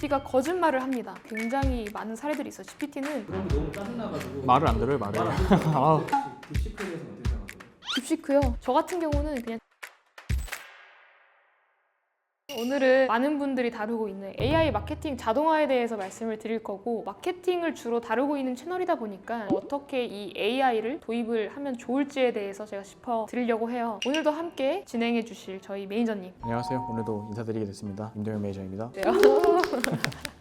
GPT가 거짓말을 합니다. 굉장히 많은 사례들이 있어 요. GPT는 그런 게 너무 짜증나가지고 말을 안 들어요 말을 말안 듣고 아. 딥시크에 대해서 어떻게 생각하세요? 딥시크요. 저 같은 경우는 그냥 오늘은 많은 분들이 다루고 있는 AI 마케팅 자동화에 대해서 말씀을 드릴 거고 마케팅을 주로 다루고 있는 채널이다 보니까 어떻게 이 AI를 도입을 하면 좋을지에 대해서 제가 짚어 드리려고 해요. 오늘도 함께 진행해 주실 저희 매니저님. 안녕하세요 오늘도 인사드리게 됐습니다 임동현 매니저입니다 네.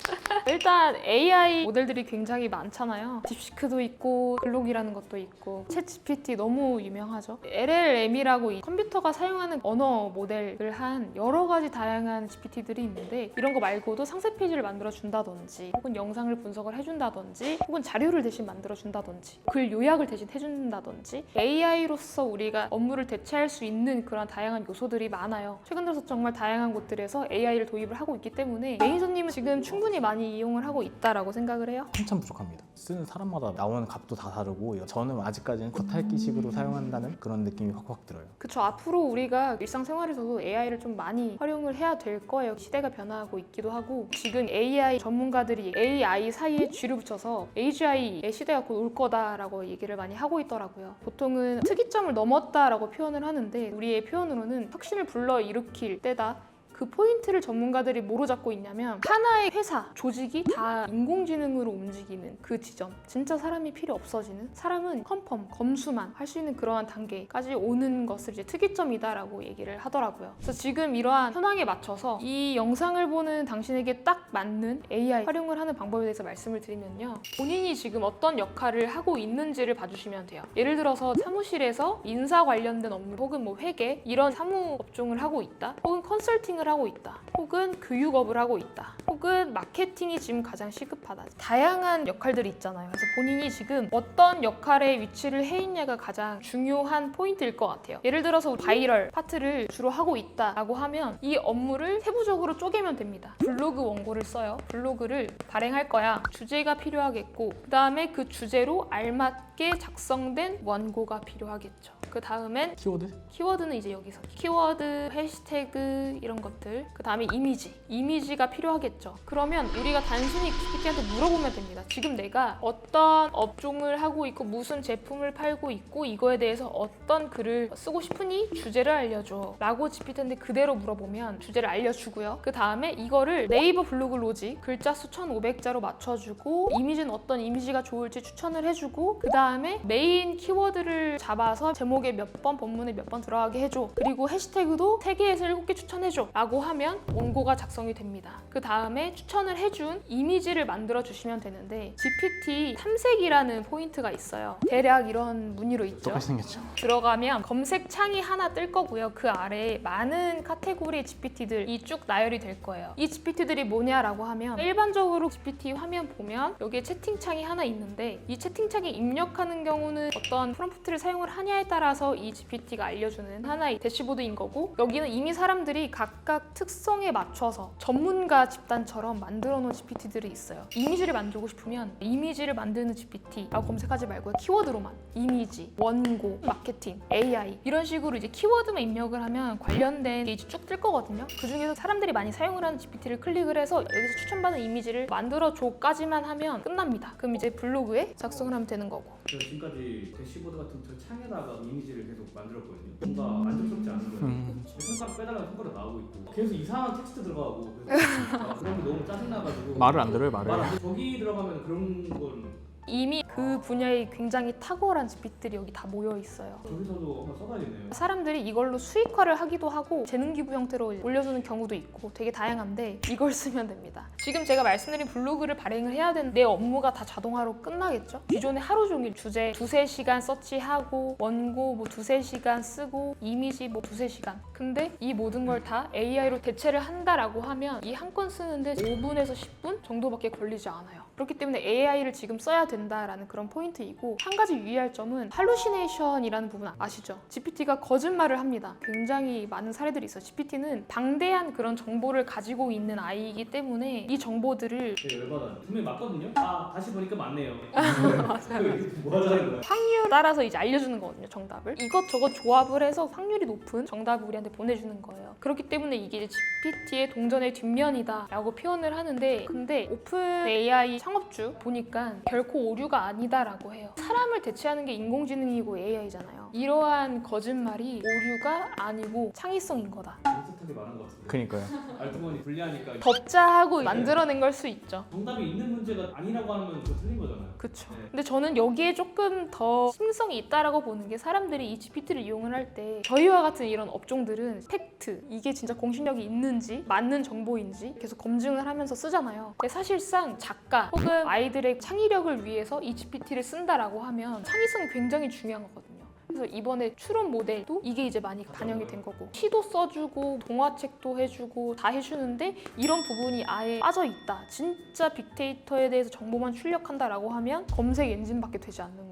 일단 AI 모델들이 굉장히 많잖아요. 딥시크도 있고 글록이라는 것도 있고 챗 GPT 너무 유명하죠. LLM이라고 이 컴퓨터가 사용하는 언어 모델을 한 여러 가지 다양한 GPT들이 있는데 이런 거 말고도 상세 페이지를 만들어 준다든지 혹은 영상을 분석을 해준다든지 혹은 자료를 대신 만들어 준다든지 글 요약을 대신 해준다든지 AI로서 우리가 업무를 대체할 수 있는 그런 다양한 요소들이 많아요. 최근 들어서 정말 다양한 곳들에서 AI를 도입을 하고 있기 때문에 매니저님은 지금 충분히 많이 이용 을 하고 있다라고 생각을 해요. 한참 부족합니다. 쓰는 사람마다 나오는 값도 다 다르고 저는 아직까지는 겉핥기식으로 사용한다는 그런 느낌이 확확 들어요. 그쵸. 앞으로 우리가 일상생활에서도 AI를 좀 많이 활용을 해야 될 거예요. 시대가 변화하고 있기도 하고 지금 AI 전문가들이 AI 사이에 쥐를 붙여서 AGI의 시대가 곧 올 거다라고 얘기를 많이 하고 있더라고요. 보통은 특이점을 넘었다라고 표현을 하는데 우리의 표현으로는 혁신을 불러일으킬 때다 그 포인트를 전문가들이 뭐로 잡고 있냐면 하나의 회사, 조직이 다 인공지능으로 움직이는 그 지점. 진짜 사람이 필요 없어지는 사람은 컴펌, 검수만 할 수 있는 그러한 단계까지 오는 것을 이제 특이점이다라고 얘기를 하더라고요. 그래서 지금 이러한 현황에 맞춰서 이 영상을 보는 당신에게 딱 맞는 AI 활용을 하는 방법에 대해서 말씀을 드리면요. 본인이 지금 어떤 역할을 하고 있는지를 봐주시면 돼요. 예를 들어서 사무실에서 인사 관련된 업무 혹은 뭐 회계 이런 사무 업종을 하고 있다. 혹은 컨설팅을 하고 있다. 혹은 교육업을 하고 있다. 혹은 마케팅이 지금 가장 시급하다. 다양한 역할들이 있잖아요. 그래서 본인이 지금 어떤 역할에 위치를 해 있냐가 가장 중요한 포인트일 것 같아요. 예를 들어서 바이럴 파트를 주로 하고 있다라고 하면 이 업무를 세부적으로 쪼개면 됩니다. 블로그 원고를 써요. 블로그를 발행할 거야. 주제가 필요하겠고 그 다음에 그 주제로 알맞게 작성된 원고가 필요하겠죠. 그 다음엔 키워드? 키워드는 이제 여기서. 키워드, 해시태그 이런 것들. 그 다음에 이미지. 이미지가 필요하겠죠. 그러면 우리가 단순히 GPT한테 물어보면 됩니다. 지금 내가 어떤 업종을 하고 있고 무슨 제품을 팔고 있고 이거에 대해서 어떤 글을 쓰고 싶으니 주제를 알려줘. 라고 GPT한테 그대로 물어보면 주제를 알려주고요. 그 다음에 이거를 네이버 블로그 로직 글자 수 1500자로 맞춰주고 이미지는 어떤 이미지가 좋을지 추천을 해주고 그 다음에 메인 키워드를 잡아서 제목 에 몇 번 본문에 몇 번 들어가게 해줘. 그리고 해시태그도 3개에서 7개 추천해줘. 라고 하면 원고가 작성이 됩니다. 그 다음에 추천을 해준 이미지를 만들어 주시면 되는데 GPT 탐색이라는 포인트가 있어요. 대략 이런 무늬로 있죠. 똑같이 생겼죠. 들어가면 검색 창이 하나 뜰 거고요. 그 아래에 많은 카테고리 GPT들이 쭉 나열이 될 거예요. 이 GPT들이 뭐냐라고 하면 일반적으로 GPT 화면 보면 여기에 채팅창이 하나 있는데 이 채팅창에 입력하는 경우는 어떤 프롬프트를 사용을 하냐에 따라 서 이 GPT가 알려주는 하나의 대시보드인 거고 여기는 이미 사람들이 각각 특성에 맞춰서 전문가 집단처럼 만들어 놓은 GPT들이 있어요. 이미지를 만들고 싶으면 이미지를 만드는 GPT라고 검색하지 말고 키워드로만 이미지, 원고, 마케팅, AI 이런 식으로 이제 키워드만 입력을 하면 관련된 게 이제 쭉 뜰 거거든요. 그 중에서 사람들이 많이 사용을 하는 GPT를 클릭을 해서 여기서 추천받은 이미지를 만들어 줘까지만 하면 끝납니다. 그럼 이제 블로그에 작성을 하면 되는 거고. 제가 지금까지 대시보드 같은 저 창에다가 이미지를 계속 만들었거든요. 뭔가 만족스럽지 않은 거예요. 음. 손가락 빼달라면 손가락 나오고 있고 계속 이상한 텍스트 들어가고 그래서 아, 그런 게 너무 짜증나가지고 말을 안 들어요 말을 말 안- 저기 들어가면 그런 건 이미 그 분야에 굉장히 탁월한 GPT들이 여기 다 모여 있어요. 저기서도 한번 써봐야겠네요. 사람들이 이걸로 수익화를 하기도 하고 재능 기부 형태로 올려주는 경우도 있고 되게 다양한데 이걸 쓰면 됩니다. 지금 제가 말씀드린 블로그를 발행을 해야 되는 내 업무가 다 자동화로 끝나겠죠? 기존에 하루 종일 주제 두세 시간 서치하고 원고 뭐 두세 시간 쓰고 이미지 뭐 두세 시간 근데 이 모든 걸 다 AI로 대체를 한다라고 하면 이 한 건 쓰는데 5분에서 10분 정도밖에 걸리지 않아요. 그렇기 때문에 AI를 지금 써야 된다라는 그런 포인트이고 한 가지 유의할 점은 할루시네이션이라는 부분 아시죠? GPT가 거짓말을 합니다. 굉장히 많은 사례들이 있어요. GPT는 방대한 그런 정보를 가지고 있는 아이이기 때문에 이 정보들을 되게 열받아요. 분명히 맞거든요. 아 다시 보니까 맞네요. 맞아요. 뭐 하자는 거야? 확률 따라서 이제 알려주는 거거든요, 정답을. 이것저것 조합을 해서 확률이 높은 정답을 우리한테 보내주는 거예요. 그렇기 때문에 이게 GPT의 동전의 뒷면이다라고 표현을 하는데, 근데 오픈 AI 창업주 보니까 결코 오류가 아니다라고 해요. 사람을 대체하는 게 인공지능이고 AI잖아요. 이러한 거짓말이 오류가 아니고 창의성인 거다. 비슷하게 말한 것 같은데. 그니까요. 알트본이 불리하니까 덥자 하고 만들어낸 걸 수 있죠. 정답이 있는 문제가 아니라고 하면 그거 틀린 거잖아요. 그쵸. 네. 근데 저는 여기에 조금 더 심성이 있다라고 보는 게 사람들이 이 GPT를 이용을 할 때 저희와 같은 이런 업종들은 팩트 이게 진짜 공신력이 있는지 맞는 정보인지 계속 검증을 하면서 쓰잖아요. 근데 사실상 작가 혹은 아이들의 창의력을 위해서 이 GPT를 쓴다라고 하면 창의성이 굉장히 중요한 거거든요. 그래서 이번에 추론 모델도 이게 이제 많이 반영이 된 거고 시도 써주고 동화책도 해주고 다 해주는데 이런 부분이 아예 빠져 있다. 진짜 빅데이터에 대해서 정보만 출력한다라고 하면 검색 엔진밖에 되지 않는.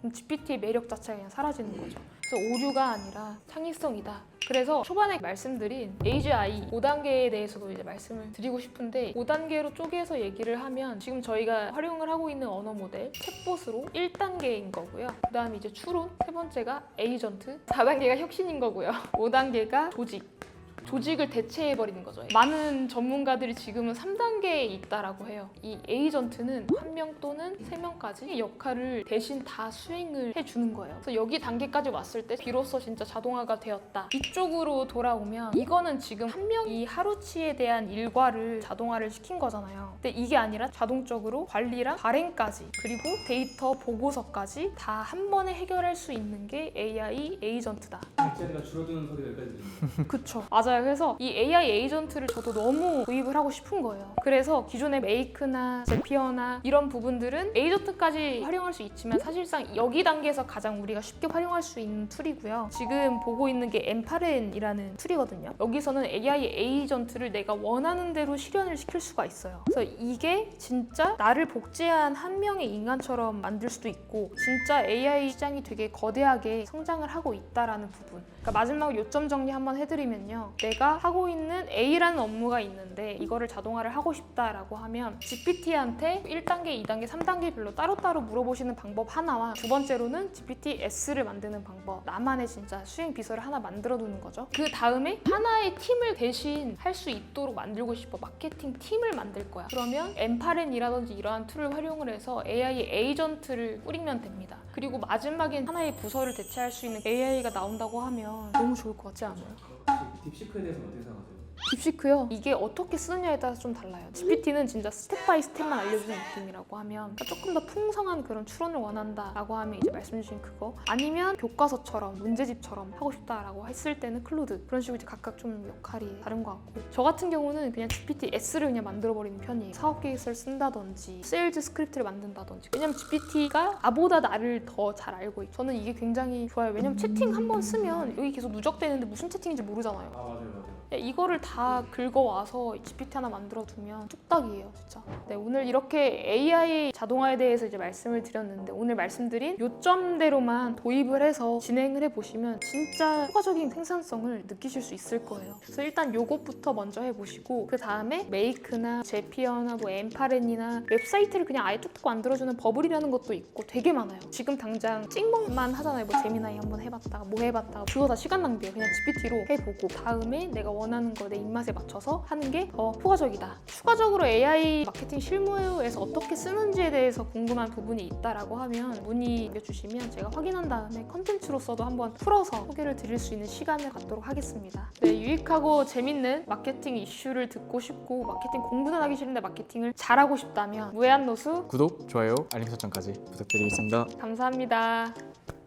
그럼 GPT의 매력 자체가 그냥 사라지는 거죠. 그래서 오류가 아니라 창의성이다. 그래서 초반에 말씀드린 AGI 5단계에 대해서도 이제 말씀을 드리고 싶은데 5단계로 쪼개서 얘기를 하면 지금 저희가 활용을 하고 있는 언어 모델 챗봇으로 1단계인 거고요. 그 다음에 이제 추론, 세 번째가 에이전트, 4단계가 혁신인 거고요. 5단계가 조직, 조직을 대체해버리는 거죠. 많은 전문가들이 지금은 3단계에 있다라고 해요. 이 에이전트는 한 명 또는 세 명까지 역할을 대신 다 수행을 해주는 거예요. 그래서 여기 단계까지 왔을 때 비로소 진짜 자동화가 되었다. 이쪽으로 돌아오면 이거는 지금 한 명이 하루치에 대한 일과를 자동화를 시킨 거잖아요. 근데 이게 아니라 자동적으로 관리랑 발행까지 그리고 데이터 보고서까지 다 한 번에 해결할 수 있는 게 AI 에이전트다. 백자리가 줄어드는 소리가 여기까지 들립니다. 그쵸. 맞아 요. 그래서 이 AI 에이전트를 저도 너무 도입을 하고 싶은 거예요. 그래서 기존의 메이크나 제피어나 이런 부분들은 에이전트까지 활용할 수 있지만 사실상 여기 단계에서 가장 우리가 쉽게 활용할 수 있는 툴이고요. 지금 보고 있는 게 엠파렌이라는 툴이거든요. 여기서는 AI 에이전트를 내가 원하는 대로 실현을 시킬 수가 있어요. 그래서 이게 진짜 나를 복제한 한 명의 인간처럼 만들 수도 있고 진짜 AI 시장이 되게 거대하게 성장을 하고 있다라는 부분. 그러니까 마지막으로 요점 정리 한번 해드리면요. 내가 하고 있는 A라는 업무가 있는데 이거를 자동화를 하고 싶다라고 하면 GPT한테 1단계, 2단계, 3단계별로 따로따로 물어보시는 방법 하나와 두 번째로는 GPT-S를 만드는 방법. 나만의 진짜 수행 비서를 하나 만들어 두는 거죠. 그 다음에 하나의 팀을 대신 할 수 있도록 만들고 싶어. 마케팅 팀을 만들 거야. 그러면 엠파렌이라든지 이러한 툴을 활용을 해서 AI 에이전트를 꾸리면 됩니다. 그리고 마지막엔 하나의 부서를 대체할 수 있는 AI가 나온다고 하면 너무 좋을 것 같지 않아요? 딥시크에 대해서는 어떻게 생각하세요? 딥시크요. 이게 어떻게 쓰느냐에 따라서 좀 달라요. GPT는 진짜 스텝 바이 스텝만 알려주는 느낌이라고 하면 그러니까 조금 더 풍성한 그런 추론을 원한다라고 하면 이제 말씀해주신 그거 아니면 교과서처럼 문제집처럼 하고 싶다라고 했을 때는 클로드 그런 식으로 이제 각각 좀 역할이 다른 것 같고 저 같은 경우는 그냥 GPT S를 그냥 만들어버리는 편이에요. 사업 계획서를 쓴다든지 세일즈 스크립트를 만든다든지 왜냐면 GPT가 나보다 나를 더 잘 알고 있죠. 저는 이게 굉장히 좋아요. 왜냐면 채팅 한 번 쓰면 여기 계속 누적되는데 무슨 채팅인지 모르잖아요. 아 이거를 다 긁어와서 GPT 하나 만들어 두면 뚝딱이에요, 진짜. 네, 오늘 이렇게 AI 자동화에 대해서 이제 말씀을 드렸는데 오늘 말씀드린 요점대로만 도입을 해서 진행을 해보시면 진짜 효과적인 생산성을 느끼실 수 있을 거예요. 그래서 일단 요것부터 먼저 해보시고 그 다음에 메이크나 제피어나 뭐 엠파렌이나 웹사이트를 그냥 아예 뚝뚝 만들어주는 버블이라는 것도 있고 되게 많아요. 지금 당장 찍먹만 하잖아요. 뭐 재미나이 한번 해봤다가 뭐 해봤다가 그거 다 시간 낭비예요. 그냥 GPT로 해보고 다음에 내가 원하는 거 내 입맛에 맞춰서 하는 게 더 효과적이다. 추가적으로 AI 마케팅 실무에서 어떻게 쓰는지에 대해서 궁금한 부분이 있다라고 하면 문의 남겨주시면 제가 확인한 다음에 컨텐츠로서도 한번 풀어서 소개를 드릴 수 있는 시간을 갖도록 하겠습니다. 네, 유익하고 재밌는 마케팅 이슈를 듣고 싶고 마케팅 공부는 하기 싫은데 마케팅을 잘하고 싶다면 무해한 노수 구독, 좋아요, 알림 설정까지 부탁드리겠습니다. 감사합니다.